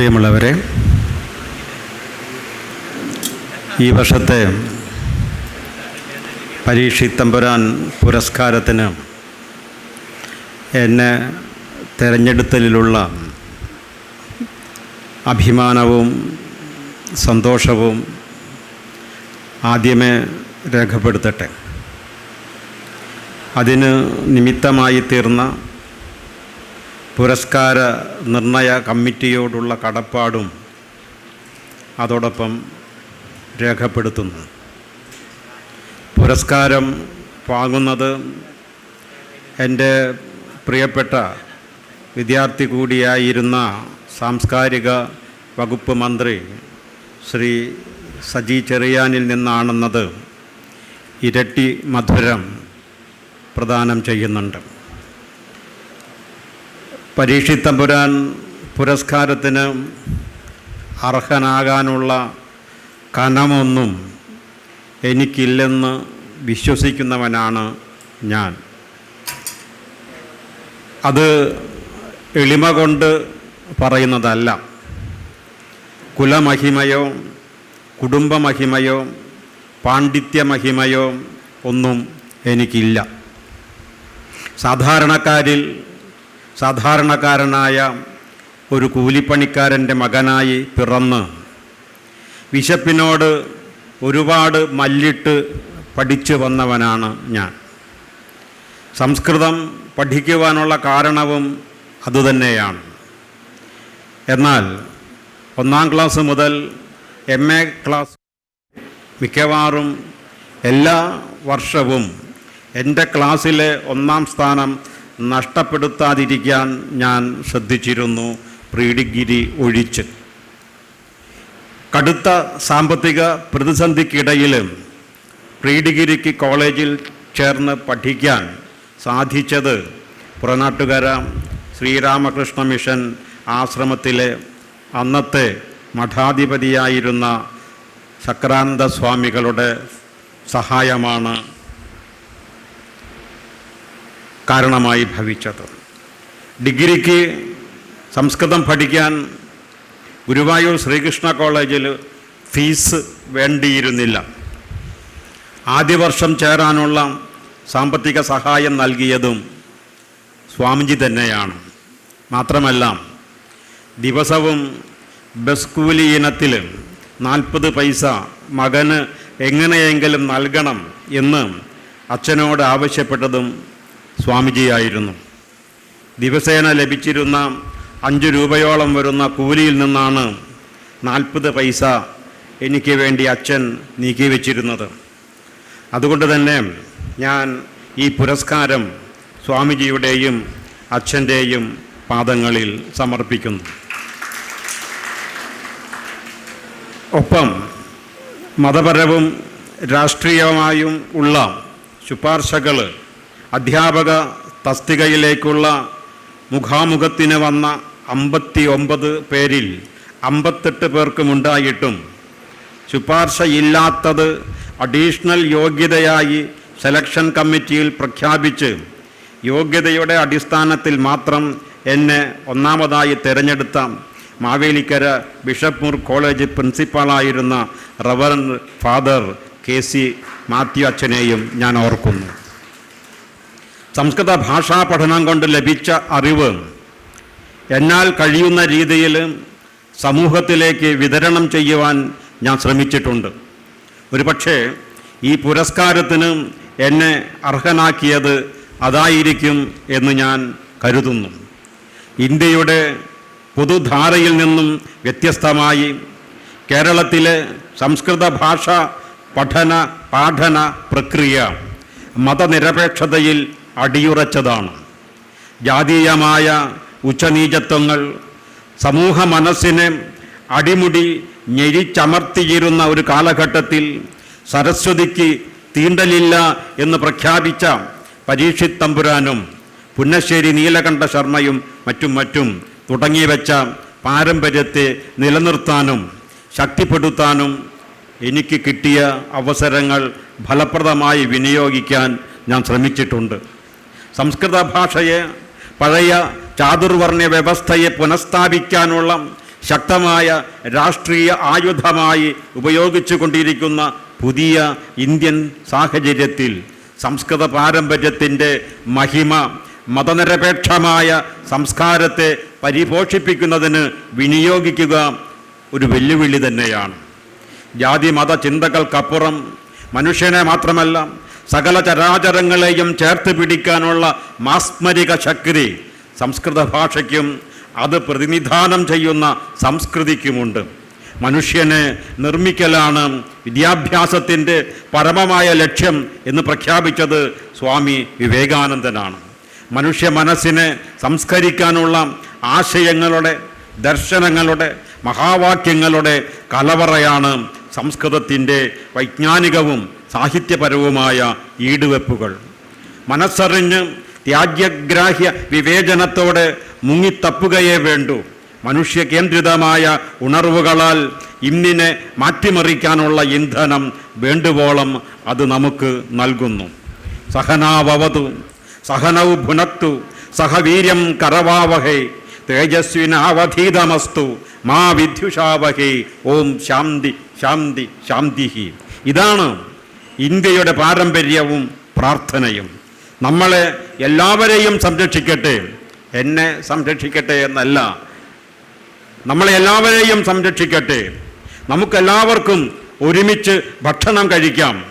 പ്രിയമുള്ളവരെ ഈ വർഷത്തെ പരീക്ഷി തമ്പുരാൻ പുരസ്കാരത്തിന് എന്നെ തിരഞ്ഞെടുത്തലിലുള്ള അഭിമാനവും സന്തോഷവും ആദ്യമേ രേഖപ്പെടുത്തട്ടെ. അതിന് നിമിത്തമായി തീർന്ന പുരസ്കാര നിർണയ കമ്മിറ്റിയോടുള്ള കടപ്പാടും അതോടൊപ്പം രേഖപ്പെടുത്തുന്നു. പുരസ്കാരം വാങ്ങുന്നത് എന്റെ പ്രിയപ്പെട്ട വിദ്യാർത്ഥി കൂടിയായിരുന്ന സാംസ്കാരിക വകുപ്പ് മന്ത്രി ശ്രീ സജി ചെറിയാനിൽ നിന്നാണെന്നത് ഇരട്ടി മധുരം പ്രദാനം ചെയ്യുന്നുണ്ട്. പരീക്ഷിത്തമ്പുരാൻ പുരസ്കാരത്തിന് അർഹനാകാനുള്ള കനമൊന്നും എനിക്കില്ലെന്ന് വിശ്വസിക്കുന്നവനാണ് ഞാൻ. അത് എളിമ കൊണ്ട് പറയുന്നതല്ല. കുലമഹിമയോ കുടുംബമഹിമയോ പാണ്ഡിത്യമഹിമയോ ഒന്നും എനിക്കില്ല. സാധാരണക്കാരിൽ സാധാരണക്കാരനായ ഒരു കൂലിപ്പണിക്കാരന്റെ മകനായി പിറന്ന് വിശപ്പിനോട് ഒരുപാട് മല്ലിട്ട് പഠിച്ചു വന്നവനാണ് ഞാൻ. സംസ്കൃതം പഠിക്കുവാനുള്ള കാരണവും അതുതന്നെയാണ്. എന്നാൽ ഒന്നാം ക്ലാസ് മുതൽ എം എ ക്ലാസ് മിക്കവാറും എല്ലാ വർഷവും എന്റെ ക്ലാസ്സിലെ ഒന്നാം സ്ഥാനം നഷ്ടപ്പെടുത്താതിരിക്കാൻ ഞാൻ ശ്രദ്ധിച്ചിരുന്നു. പ്രീ ഡിഗ്രി ഒഴിച്ച്. കടുത്ത സാമ്പത്തിക പ്രതിസന്ധിക്കിടയിലും പ്രീ ഡിഗ്രിക്ക് കോളേജിൽ ചേർന്ന് പഠിക്കാൻ സാധിച്ചത് പുറനാട്ടുകര ശ്രീരാമകൃഷ്ണ മിഷൻ ആശ്രമത്തിലെ അന്നത്തെ മഠാധിപതിയായിരുന്ന സക്രാനന്ദ സ്വാമികളുടെ സഹായമാണ് കാരണമായി ഭവിച്ചത്. ഡിഗ്രിക്ക് സംസ്കൃതം പഠിക്കാൻ ഗുരുവായൂർ ശ്രീകൃഷ്ണ കോളേജിൽ ഫീസ് വേണ്ടിയിരുന്നില്ല. ആദ്യ വർഷം ചേരാനുള്ള സാമ്പത്തിക സഹായം നൽകിയതും സ്വാമിജി തന്നെയാണ്. മാത്രമല്ല ദിവസവും ബസ് കൂലി ഇനത്തിൽ നാൽപ്പത് പൈസ മകന് എങ്ങനെയെങ്കിലും നൽകണം എന്ന് അച്ഛനോട് ആവശ്യപ്പെട്ടതും സ്വാമിജിയായിരുന്നു. ദിവസേന ലഭിച്ചിരുന്ന അഞ്ച് രൂപയോളം വരുന്ന കൂലിയിൽ നിന്നാണ് നാൽപ്പത് പൈസ എനിക്ക് വേണ്ടി അച്ഛൻ നീക്കി വെച്ചിരുന്നത് അതുകൊണ്ട് തന്നെ ഞാൻ ഈ പുരസ്കാരം സ്വാമിജിയുടെയും അച്ഛന്റെയും പാദങ്ങളിൽ സമർപ്പിക്കുന്നു. ഒപ്പം മതപരവും രാഷ്ട്രീയമായും ഉള്ള ശുപാർശകൾ അധ്യാപക തസ്തികയിലേക്കുള്ള മുഖാമുഖത്തിന് വന്ന അമ്പത്തി ഒമ്പത് പേരിൽ അമ്പത്തെട്ട് പേർക്കുമുണ്ടായിട്ടും ശുപാർശയില്ലാത്തത് അഡീഷണൽ യോഗ്യതയായി സെലക്ഷൻ കമ്മിറ്റിയിൽ പ്രഖ്യാപിച്ച് യോഗ്യതയുടെ അടിസ്ഥാനത്തിൽ മാത്രം എന്നെ ഒന്നാമതായി തിരഞ്ഞെടുത്ത Mavelikkara ബിഷപ്പൂർ college പ്രിൻസിപ്പാളായിരുന്ന reverend father K C Mathew അച്ഛനെയും ഞാൻ ഓർക്കുന്നു. സംസ്കൃത ഭാഷാ പഠനം കൊണ്ട് ലഭിച്ച അറിവ് എന്നാൽ കഴിയുന്ന രീതിയിൽ സമൂഹത്തിലേക്ക് വിതരണം ചെയ്യുവാൻ ഞാൻ ശ്രമിച്ചിട്ടുണ്ട്. ഒരുപക്ഷെ ഈ പുരസ്കാരത്തിന് എന്നെ അർഹനാക്കിയത് അതായിരിക്കും എന്ന് ഞാൻ കരുതുന്നു. ഇന്ത്യയുടെ പൊതുധാരയിൽ നിന്നും വ്യത്യസ്തമായി കേരളത്തിലെ സംസ്കൃത ഭാഷ പഠന പാഠന പ്രക്രിയ മതനിരപേക്ഷതയിൽ അടിയുറച്ചതാണ്. ജാതീയമായ ഉച്ചനീചത്വങ്ങൾ സമൂഹ മനസ്സിനെ അടിമുടി ഞെരിച്ചമർത്തിയിരുന്ന ഒരു കാലഘട്ടത്തിൽ സരസ്വതിക്ക് തീണ്ടലില്ല എന്ന് പ്രഖ്യാപിച്ച പരീക്ഷിത് തമ്പുരാനും പുന്നശ്ശേരി നീലകണ്ഠ ശർമ്മയും മറ്റും മറ്റും തുടങ്ങിവെച്ച പാരമ്പര്യത്തെ നിലനിർത്താനും ശക്തിപ്പെടുത്താനും എനിക്ക് കിട്ടിയ അവസരങ്ങൾ ഫലപ്രദമായി വിനിയോഗിക്കാൻ ഞാൻ ശ്രമിച്ചിട്ടുണ്ട്. സംസ്കൃത ഭാഷയെ പഴയ ചാതുർവർണ വ്യവസ്ഥയെ പുനഃസ്ഥാപിക്കാനുള്ള ശക്തമായ രാഷ്ട്രീയ ആയുധമായി ഉപയോഗിച്ചു കൊണ്ടിരിക്കുന്ന പുതിയ ഇന്ത്യൻ സാഹചര്യത്തിൽ സംസ്കൃത പാരമ്പര്യത്തിന്റെ മഹിമ മതനിരപേക്ഷമായ സംസ്കാരത്തെ പരിപോഷിപ്പിക്കുന്നതിന് വിനിയോഗിക്കുക ഒരു വെല്ലുവിളി തന്നെയാണ്. ജാതി മത ചിന്തകൾക്കപ്പുറം മനുഷ്യനെ മാത്രമല്ല സകല ചരാചരങ്ങളെയും ചേർത്ത് പിടിക്കാനുള്ള മാസ്മരിക ശക്തി സംസ്കൃത ഭാഷയ്ക്കും അത് പ്രതിനിധാനം ചെയ്യുന്ന സംസ്കൃതിക്കുമുണ്ട്. മനുഷ്യനെ നിർമ്മിക്കലാണ് വിദ്യാഭ്യാസത്തിന്റെ പരമമായ ലക്ഷ്യം എന്ന് പ്രഖ്യാപിച്ചത് സ്വാമി വിവേകാനന്ദനാണ്. മനുഷ്യ മനസ്സിനെ സംസ്കരിക്കാനുള്ള ആശയങ്ങളുടെ ദർശനങ്ങളുടെ മഹാവാക്യങ്ങളുടെ കലവറയാണ് സംസ്കൃതത്തിന്റെ വൈജ്ഞാനികവും സാഹിത്യപരവുമായ ഈടുവെപ്പുകൾ. മനസ്സറിഞ്ഞ് ത്യാജ്യഗ്രാഹ്യ വിവേചനത്തോടെ മുങ്ങിത്തപ്പുകയേ വേണ്ടൂ. മനുഷ്യ കേന്ദ്രിതമായ ഉണർവുകളാൽ ഇന്നിനെ മാറ്റിമറിക്കാനുള്ള ഇന്ധനം വേണ്ടുവോളം അത് നമുക്ക് നൽകുന്നു. സഹനാവവതു സഹനൗ ഭുനത്തു സഹവീര്യം കരവാവഹേ തേജസ്വിനാവധീതമസ്തു മാ വിദ്യുഷാവഹേ ഓം ശാന്തി ശാന്തി ശാന്തിഹി. ഇതാണ് ഇന്ത്യയുടെ പാരമ്പര്യവും പ്രാർത്ഥനയും. നമ്മളെ എല്ലാവരെയും സംരക്ഷിക്കട്ടെ. എന്നെ സംരക്ഷിക്കട്ടെ എന്നല്ല. നമ്മളെ എല്ലാവരെയും സംരക്ഷിക്കട്ടെ. നമുക്കെല്ലാവർക്കും ഒരുമിച്ച് ഭക്ഷണം കഴിക്കാം.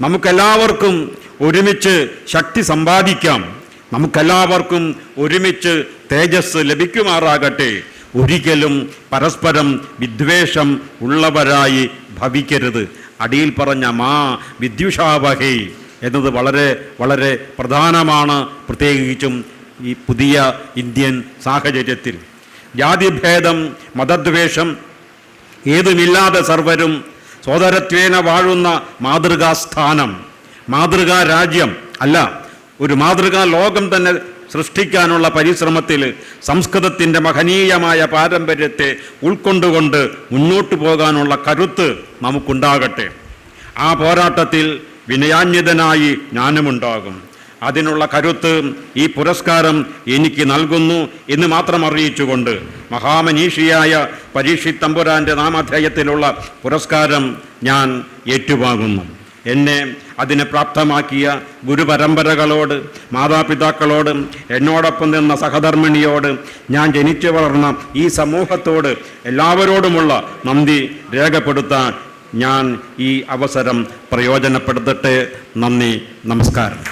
നമുക്കെല്ലാവർക്കും ഒരുമിച്ച് ശക്തി സമ്പാദിക്കാം. നമുക്കെല്ലാവർക്കും ഒരുമിച്ച് തേജസ് ലഭിക്കുമാറാകട്ടെ. ഒരിക്കലും പരസ്പരം വിദ്വേഷം ഉള്ളവരായി ഭവിക്കരുത്. അടിയിൽ പറഞ്ഞ മാ വിദ്യുഷാവഹി എന്നത് വളരെ വളരെ പ്രധാനമാണ് പ്രത്യേകിച്ചും ഈ പുതിയ ഇന്ത്യൻ സാഹചര്യത്തിൽ. ജാതിഭേദം മതദ്വേഷം ഏതുമില്ലാതെ സർവരും സോദരത്വേന വാഴുന്ന മാതൃകാസ്ഥാനം മാതൃകാ രാജ്യം അല്ല. ഒരു മാതൃകാ ലോകം തന്നെ സൃഷ്ടിക്കാനുള്ള പരിശ്രമത്തിൽ സംസ്കൃതത്തിന്റെ മഹനീയമായ പാരമ്പര്യത്തെ ഉൾക്കൊണ്ടുകൊണ്ട് മുന്നോട്ട് പോകാനുള്ള കരുത്ത് നമുക്കുണ്ടാകട്ടെ. ആ പോരാട്ടത്തിൽ വിനയാന്യതനായി ഞാനുമുണ്ടാകും അതിനുള്ള കരുത്ത് ഈ പുരസ്കാരം എനിക്ക് നൽകുന്നു എന്ന് മാത്രം അറിയിച്ചുകൊണ്ട് മഹാമനീഷിയായ പരീക്ഷിത്തമ്പുരാന്റെ നാമധേയത്തിലുള്ള പുരസ്കാരം ഞാൻ ഏറ്റുവാങ്ങുന്നു. എന്നെ അതിനെ പ്രാപ്തമാക്കിയ ഗുരുപരമ്പരകളോട് മാതാപിതാക്കളോട് എന്നോടൊപ്പം നിന്ന സഹധർമ്മിണിയോട് ഞാൻ ജനിച്ചു വളർന്ന ഈ സമൂഹത്തോട് എല്ലാവരോടുമുള്ള നന്ദി രേഖപ്പെടുത്താൻ ഞാൻ ഈ അവസരം പ്രയോജനപ്പെടുത്തട്ടെ. നന്ദി നമസ്കാരം.